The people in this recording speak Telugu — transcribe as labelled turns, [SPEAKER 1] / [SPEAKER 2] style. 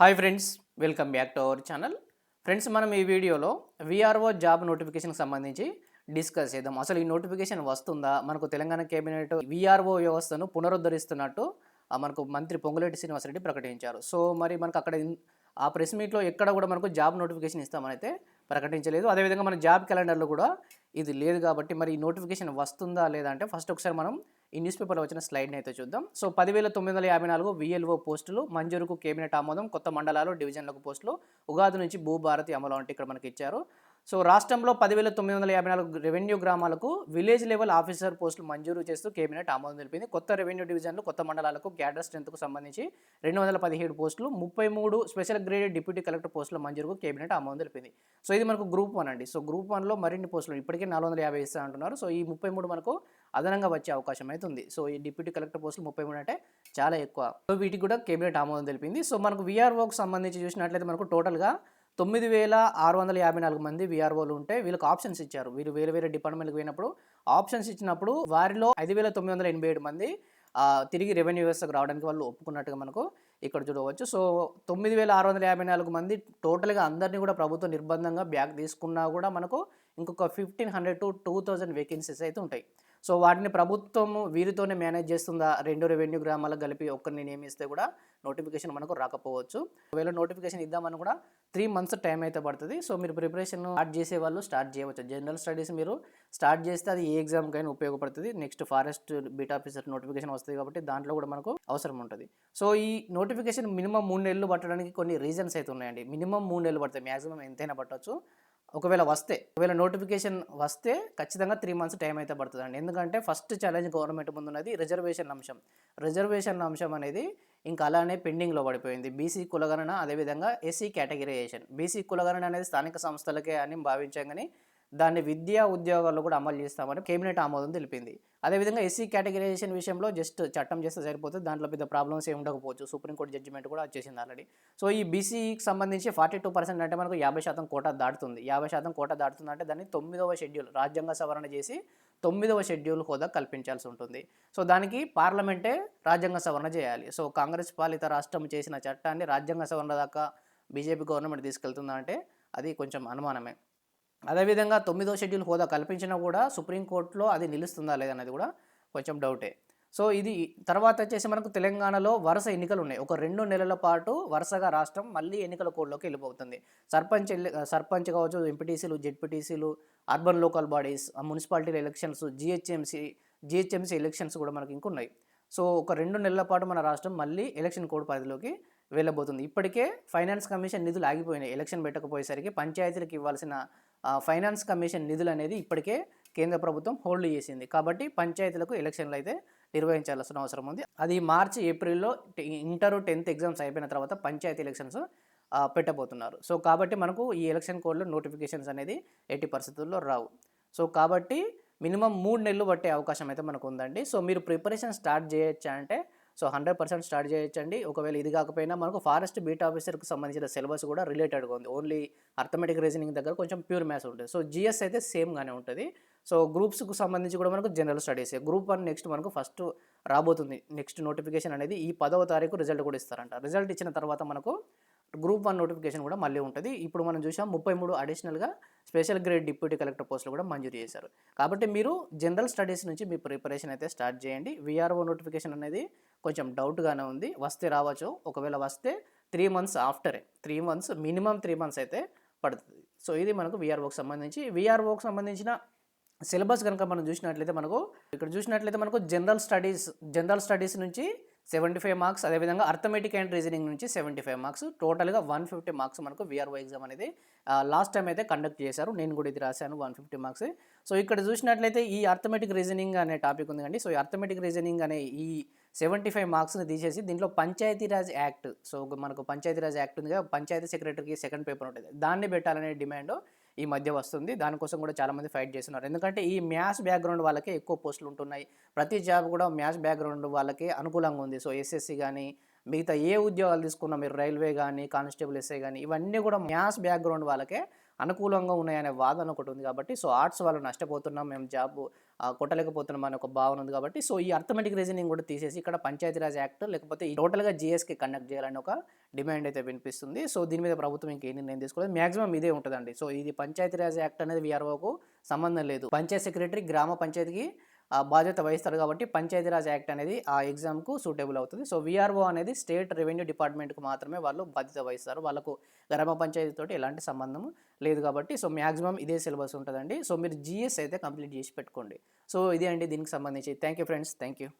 [SPEAKER 1] Hi friends welcome back to our channel friends మనం ఈ వీడియోలో విఆర్ఓ జాబ్ నోటిఫికేషన్కి సంబంధించి డిస్కస్ చేద్దాం. అసలు ఈ నోటిఫికేషన్ వస్తుందా? మనకు తెలంగాణ కేబినెట్ విఆర్ఓ వ్యవస్థను పునరుద్ధరిస్తున్నట్టు ఆ, మనకు మంత్రి పొంగులేటి శ్రీనివాసరెడ్డి ప్రకటించారు. సో మరి మనకు అక్కడ ఆ ప్రెస్ మీట్లో ఎక్కడ కూడా మనకు జాబ్ నోటిఫికేషన్ ఇస్తామని అయితే ప్రకటించలేదు. అదేవిధంగా మన జాబ్ క్యాలెండర్లో కూడా ఇది లేదు కాబట్టి మరి ఈ నోటిఫికేషన్ వస్తుందా లేదా అంటే ఫస్ట్ ఒకసారి మనం ఈ న్యూస్ పేపర్లో వచ్చిన స్లైడ్ని అయితే చూద్దాం. సో పదివేల తొమ్మిది వందల యాభై నాలుగు విఎల్ఓ పోస్టులు మంజూరుకు కేబినెట్ ఆమోదం కొత్త మండలాలు డివిజన్లకు పోస్టులు ఉగాది నుంచి భూభారతి అమలు అంటే ఇక్కడ మనకి ఇచ్చారు. సో రాష్ట్రంలో పదివేల తొమ్మిది వందల యాభై నాలుగు రెవెన్యూ గ్రామాలకు విలేజ్ లెవెల్ ఆఫీసర్ పోస్టులు మంజూరు చేస్తూ కేబినెట్ ఆమోదం తెలిపింది. కొత్త రెవెన్యూ డివిజన్లు కొత్త మండలాలకు క్యాడర్ స్ట్రెంత్కు సంబంధించి రెండు వందల పదిహేడు పోస్టులు ముప్పై మూడు స్పెషల్ గ్రేడెడ్ డిప్యూటీ కలెక్టర్ పోస్టుల మంజూరుకు కేబినెట్ ఆమోదం తెలిపింది. సో ఇది మనకు గ్రూప్ వన్ అండి. సో గ్రూప్ వన్లో మరిన్ని పోస్టులు ఇప్పటికే నాలుగు వందల యాభై ఇస్తా అంటున్నారు. సో ఈ ముప్పై మూడు మనకు అదనంగా వచ్చే అవకాశం అయితే ఉంది. సో ఈ డిప్యూటీ కలెక్టర్ పోస్టులు ముప్పై మూడు అంటే చాలా ఎక్కువ. సో వీటికి కూడా కేబినెట్ ఆమోదం తెలిపింది. సో మనకు విఆర్ఓకి సంబంధించి చూసినట్లయితే మనకు టోటల్గా తొమ్మిది వేల ఆరు వందల యాభై నాలుగు మంది విఆర్ఓలు ఉంటే వీళ్ళకి ఆప్షన్స్ ఇచ్చారు. వీరు వేరే వేరే డిపార్ట్మెంట్కి పోయినప్పుడు ఆప్షన్స్ ఇచ్చినప్పుడు వారిలో ఐదు వేల తొమ్మిది వందల ఎనభై ఏడు మంది తిరిగి రెవెన్యూ వ్యవస్థకు రావడానికి వాళ్ళు ఒప్పుకున్నట్టుగా మనకు ఇక్కడ చూడవచ్చు. సో తొమ్మిది వేల ఆరు వందల యాభై నాలుగు మంది టోటల్గా అందరినీ కూడా ప్రభుత్వం నిర్బంధంగా బ్యాక్ తీసుకున్నా కూడా మనకు ఇంకొక fifteen hundred to two thousand vacancies అయితే ఉంటాయి. సో వాటిని ప్రభుత్వం వీరితోనే మేనేజ్ చేస్తుందా? రెండు రెవెన్యూ గ్రామాలకు కలిపి ఒక్కరిని నియమిస్తే కూడా నోటిఫికేషన్ మనకు రాకపోవచ్చు. ఒకవేళ నోటిఫికేషన్ ఇద్దామని కూడా త్రీ మంత్స్ టైం అయితే పడుతుంది. సో మీరు ప్రిపరేషన్ స్టార్ట్ చేసే వాళ్ళు స్టార్ట్ చేయవచ్చు. జనరల్ స్టడీస్ మీరు స్టార్ట్ చేస్తే అది ఏ ఎగ్జామ్కైనా ఉపయోగపడుతుంది. Next forest beat officer notification వస్తుంది కాబట్టి దాంట్లో కూడా మనకు అవసరం ఉంటుంది. సో ఈ నోటిఫికేషన్ మినిమం మూడు నెలలు పట్టడానికి కొన్ని రీజన్స్ అయితే ఉన్నాయండి. మినిమం మూడు నెలలు పడతాయి. మ్యాక్సిమం ఎంతైనా పట్టవచ్చు ఒకవేళ వస్తే ఒకవేళ నోటిఫికేషన్ వస్తే ఖచ్చితంగా త్రీ మంత్స్ టైం అయితే పడుతుందండి. ఎందుకంటే ఫస్ట్ ఛాలెంజ్ గవర్నమెంట్ ముందున్నది రిజర్వేషన్ అంశం. రిజర్వేషన్ అంశం అనేది ఇంకా అలానే పెండింగ్లో పడిపోయింది. బీసీ కులగణన అదేవిధంగా ఎస్సీ కేటగిరైజేషన్ బీసీ కులగణన అనేది స్థానిక సంస్థలకే అని భావించాం కానీ దాన్ని విద్యా ఉద్యోగాల్లో కూడా అమలు చేస్తామని కేబినెట్ ఆమోదం తెలిపింది. అదేవిధంగా ఎస్సీ కేటగిరైజేషన్ విషయంలో జస్ట్ చట్టం చేస్తే సరిపోతుంది. దాంట్లో పెద్ద ప్రాబ్లమ్స్ ఏమి ఉండకపోవచ్చు. సుప్రీంకోర్టు జడ్జిమెంట్ కూడా వచ్చేసింది ఆల్రెడీ. సో ఈ బీసీకి సంబంధించి ఫార్టీ టూ పర్సెంట్ అంటే మనకు యాభై శాతం కోటా దాటుతుంది. యాభై శాతం కోట దాటుతుంది అంటే దాన్ని తొమ్మిదవ షెడ్యూల్ రాజ్యాంగ సవరణ చేసి తొమ్మిదవ షెడ్యూల్ హోదా కల్పించాల్సి ఉంటుంది. సో దానికి పార్లమెంటే రాజ్యాంగ సవరణ చేయాలి. సో కాంగ్రెస్ పాలిత రాష్ట్రం చేసిన చట్టాన్ని రాజ్యాంగ సవరణ దాకా బీజేపీ గవర్నమెంట్ తీసుకెళ్తుందంటే అది కొంచెం అనుమానమే. అదేవిధంగా తొమ్మిదో షెడ్యూల్ హోదా కల్పించినా కూడా సుప్రీంకోర్టులో అది నిలుస్తుందా లేదన్నది కూడా కొంచెం డౌటే. సో ఇది తర్వాత వచ్చేసి మనకు తెలంగాణలో వరుస ఎన్నికలు ఉన్నాయి. ఒక రెండు నెలల పాటు వరుసగా రాష్ట్రం మళ్ళీ ఎన్నికల కోడ్లోకి వెళ్ళిపోతుంది. సర్పంచ్ సర్పంచ్ కావచ్చు ఎంపీటీసీలు జెడ్పీటీసీలు urban local bodies municipality elections GHMC GHMC elections కూడా మనకి ఇంకున్నాయి సో ఒక రెండు నెలల పాటు మన రాష్ట్రం మళ్ళీ ఎలక్షన్ కోడ్ పరిధిలోకి వెళ్ళబోతుంది. ఇప్పటికే ఫైనాన్స్ కమిషన్ నిధులు ఆగిపోయినాయి. ఎలక్షన్ పెట్టకపోయేసరికి పంచాయతీలకు ఇవ్వాల్సిన ఫైనాన్స్ కమిషన్ నిధులు అనేది ఇప్పటికే కేంద్ర ప్రభుత్వం హోల్డ్ చేసింది. కాబట్టి పంచాయతీలకు ఎలక్షన్లు అయితే నిర్వహించాల్సిన అవసరం ఉంది. అది మార్చి ఏప్రిల్లో ఇంటర్ టెన్త్ ఎగ్జామ్స్ అయిపోయిన తర్వాత పంచాయతీ ఎలక్షన్స్ పెట్టబోతున్నారు. సో కాబట్టి మనకు ఈ ఎలక్షన్ కోడ్లో నోటిఫికేషన్స్ అనేది ఎట్టి పరిస్థితుల్లో రావు. సో కాబట్టి మినిమం మూడు నెలలు పట్టే అవకాశం అయితే మనకు ఉందండి. సో మీరు ప్రిపరేషన్ స్టార్ట్ చేయొచ్చా అంటే సో హండ్రెడ్ పర్సెంట్ స్టార్ట్ చేయొచ్చండి. ఒకవేళ ఇది కాకపోయినా మనకు ఫారెస్ట్ బీట్ ఆఫీసర్కి సంబంధించిన సిలబస్ కూడా రిలేటెడ్గా ఉంది. ఓన్లీ అర్థమెటిక్ రీజనింగ్ దగ్గర కొంచెం ప్యూర్ మ్యాథ్స్ ఉంటుంది. సో జిఎస్ అయితే సేమ్గానే ఉంటుంది. సో గ్రూప్స్కు సంబంధించి కూడా మనకు general studies group one next మనకు ఫస్ట్ రాబోతుంది. నెక్స్ట్ నోటిఫికేషన్ అనేది ఈ పదవ తారీఖు రిజల్ట్ కూడా ఇస్తారంట. రిజల్ట్ ఇచ్చిన తర్వాత మనకు గ్రూప్ వన్ నోటిఫికేషన్ కూడా మళ్ళీ ఉంటుంది. ఇప్పుడు మనం చూసాం ముప్పై మూడు అడిషనల్గా స్పెషల్ గ్రేడ్ డిప్యూటీ కలెక్టర్ పోస్టులు కూడా మంజూరు చేశారు. కాబట్టి మీరు జనరల్ స్టడీస్ నుంచి మీ ప్రిపరేషన్ అయితే స్టార్ట్ చేయండి. విఆర్ఓ నోటిఫికేషన్ అనేది కొంచెం డౌట్గానే ఉంది. వస్తే రావచ్చు. ఒకవేళ వస్తే three months ఆఫ్టరే. Three months minimum three months అయితే పడుతుంది. సో ఇది మనకు విఆర్ఓకి సంబంధించి. విఆర్ఓకి సంబంధించిన సిలబస్ కనుక మనం చూసినట్లయితే మనకు ఇక్కడ చూసినట్లయితే మనకు జనరల్ స్టడీస్ జనరల్ స్టడీస్ నుంచి సెవెంటీ ఫైవ్ మార్క్స్ అదేవిధంగా అర్థమెటిక్ అండ్ రీజనింగ్ నుంచి సెవెంటీ ఫైవ్ మార్క్స్ టోటల్గా వన్ ఫిఫ్టీ మార్క్స్ మనకు విఆర్ఓ ఎగ్జామ్ అనేది లాస్ట్ టైం అయితే కండక్ట్ చేశారు. నేను కూడా ఇది రాశాను వన్ ఫిఫ్టీ మార్క్స్. సో ఇక్కడ చూసినట్లయితే ఈ అర్థమెటిక్ రీజనింగ్ అనే టాపిక్ ఉంది కండి. సో ఈ అర్థమెటిక్ రీజనింగ్ అనే ఈ సెవెంటీ ఫైవ్ మార్క్స్ని తీసేసి దీంట్లో పంచాయతీరాజ్ యాక్ట్ సో మనకు పంచాయతీరాజ్ యాక్ట్ ఉంది కదా పంచాయతీ సెక్రటరీకి సెకండ్ పేపర్ ఉంటుంది. దాన్ని పెట్టాలనే డిమాండ్ ఈ మధ్య వస్తుంది. దానికోసం కూడా చాలామంది ఫైట్ చేస్తున్నారు. ఎందుకంటే ఈ మ్యాథ్స్ బ్యాక్గ్రౌండ్ వాళ్ళకే ఎక్కువ పోస్టులు ఉంటున్నాయి. ప్రతి జాబ్ కూడా మ్యాథ్స్ బ్యాక్గ్రౌండ్ వాళ్ళకి అనుకూలంగా ఉంది. సో ఎస్ఎస్సి కానీ మిగతా ఏ ఉద్యోగాలు తీసుకున్నా మీరు రైల్వే కానీ కానిస్టేబుల్ ఎస్ఐ కానీ ఇవన్నీ కూడా మ్యాథ్స్ బ్యాక్గ్రౌండ్ వాళ్ళకే అనుకూలంగా ఉన్నాయనే వాదన ఒకటి ఉంది కాబట్టి సో ఆర్ట్స్ వాళ్ళు నష్టపోతున్నాం. మేము జాబ్ కొట్టలేకపోతున్నాం అనే ఒక భావన ఉంది కాబట్టి సో ఈ అర్థమెటిక్ రీజనింగ్ కూడా తీసేసి ఇక్కడ పంచాయతీరాజ్ యాక్ట్ లేకపోతే ఈ టోటల్గా జిఎస్కి కండక్ట్ చేయాలని ఒక డిమాండ్ అయితే వినిపిస్తుంది. సో దీని మీద ప్రభుత్వం ఇంకే నిర్ణయం తీసుకోలేదు. మాక్సిమం ఇదే ఉంటుందండి. సో ఇది పంచాయతీరాజ్ యాక్ట్ అనేది విఆర్ఓకు సంబంధం లేదు. పంచాయత్ సెక్రటరీ గ్రామ పంచాయతీకి బాధ్యత వహిస్తారు కాబట్టి పంచాయతీరాజ్ యాక్ట్ అనేది ఆ ఎగ్జామ్కు సూటబుల్ అవుతుంది. సో విఆర్ఓ అనేది స్టేట్ రెవెన్యూ డిపార్ట్మెంట్కి మాత్రమే వాళ్ళు బాధ్యత వహిస్తారు. వాళ్ళకు గ్రామ పంచాయతీతో ఎలాంటి సంబంధం లేదు కాబట్టి సో మ్యాక్సిమం ఇదే సిలబస్ ఉంటుందండి. సో మీరు జిఎస్ అయితే కంప్లీట్ చేసి పెట్టుకోండి. సో ఇదే అండి దీనికి సంబంధించి. Thank you friends. Thank you